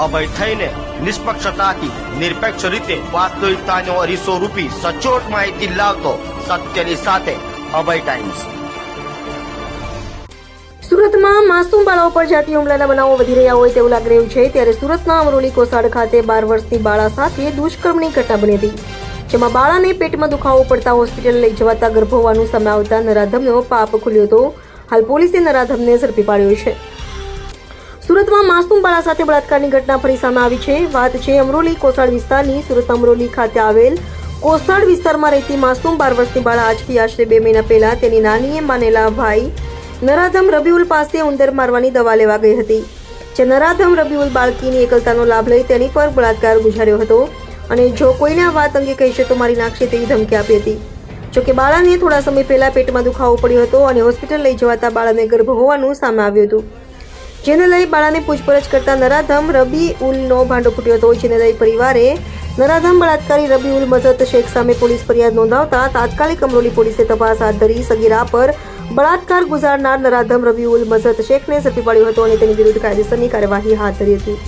અભય થઈને નિષ્પક્ષતાથી, નિરપેક્ષ રીતે વાસ્તવિકતાનો અરીસો રૂપી સચોટ માહિતી લાવતો સત્યની સાથે અભય ટાઈમ્સ સુરતમાં માસૂમ બાળાઓ પર જાતિ હુમલાના બનાવો વધી રહ્યા હોય તેવું લાગી રહ્યું છે, ત્યારે સુરતના અમરોલી કોસાડ ખાતે બાર વર્ષની બાળા સાથે દુષ્કર્મની ઘટના બની હતી, જેમાં બાળાને પેટમાં દુખાવો પડતા હોસ્પિટલ લઈ જવાતા ગર્ભ હોવાનું સામે આવતા નરાધમનો પાપ ખુલ્યો હતો. હાલ પોલીસે નરાધમને ઝડપી પાડ્યો છે. સુરતમાં માસૂમ બાળા સાથે બળાત્કારની ઘટના ફરી સામે આવી છે. વાત છે અમરોલી કોસાડ વિસ્તારની. સુરત અમરોલી ખાતે આવેલ કોસાડ વિસ્તારમાં રહેતી માસૂમ બાર વર્ષની બાળા આજથી આશરે બે મહિના પહેલા તેની નાનીએ માનેલા ભાઈ નરાધમ રબીઉલ પાસે ઉંદર મારવાની દવા લેવા ગઈ હતી. જે નરાધમ રબીઉલ બાળકીની એકલતાનો લાભ લઈ તેની પર બળાત્કાર ગુજાર્યો હતો. અને જો કોઈને આ વાત અંગે કહીશે તો મારી નાખશે તેવી ધમકી આપી હતી. જોકે બાળાને થોડા સમય પહેલા પેટમાં દુખાવો પડ્યો હતો અને હોસ્પિટલ લઈ જવાતા બાળાને ગર્ભ હોવાનું સામે આવ્યું હતું. જેને લઈ બાળાને પૂછપરછ કરતા નરાધમ રબી ઉલનો ભાંડો ફૂટ્યો હતો, જેને લઈ પરિવારે નરાધમ બળાત્કારી રબી ઉલ મજત શેખ સામે પોલીસ ફરિયાદ નોંધાવતા તાત્કાલિક અમરોલી પોલીસે તપાસ હાથ ધરી સગીરા પર બળાત્કાર ગુજારનાર નરાધમ રબી ઉલ મઝત શેખને ઝડપી પાડ્યો હતો અને તેની વિરુદ્ધ કાયદેસરની કાર્યવાહી હાથ ધરી હતી.